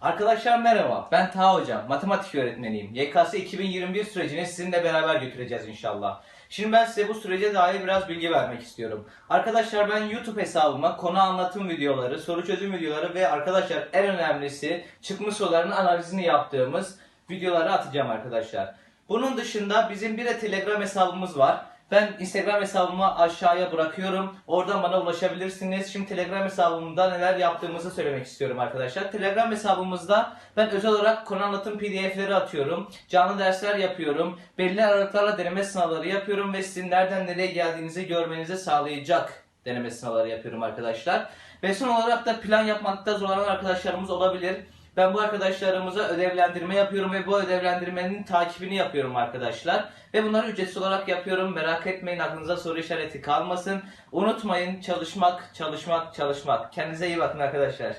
Arkadaşlar merhaba. Ben Taha Hocam. Matematik öğretmeniyim. YKS 2021 sürecini sizinle beraber götüreceğiz inşallah. Şimdi ben size bu sürece dair biraz bilgi vermek istiyorum. Arkadaşlar ben YouTube hesabıma konu anlatım videoları, soru çözüm videoları ve arkadaşlar en önemlisi çıkmış soruların analizini yaptığımız videoları atacağım arkadaşlar. Bunun dışında bizim bir de Telegram hesabımız var. Ben Instagram hesabımı aşağıya bırakıyorum. Oradan bana ulaşabilirsiniz. Şimdi Telegram hesabımda neler yaptığımızı söylemek istiyorum arkadaşlar. Telegram hesabımızda ben özel olarak konu anlatım pdf'leri atıyorum. Canlı dersler yapıyorum. Belli aralıklarla deneme sınavları yapıyorum ve sizin nereden nereye geldiğinizi görmenizi sağlayacak deneme sınavları yapıyorum arkadaşlar. Ve son olarak da plan yapmakta zorlanan arkadaşlarımız olabilir. Ben bu arkadaşlarımıza ödevlendirme yapıyorum ve bu ödevlendirmenin takibini yapıyorum arkadaşlar. Ve bunları ücretsiz olarak yapıyorum. Merak etmeyin aklınıza soru işareti kalmasın. Unutmayın çalışmak, çalışmak, çalışmak. Kendinize iyi bakın arkadaşlar.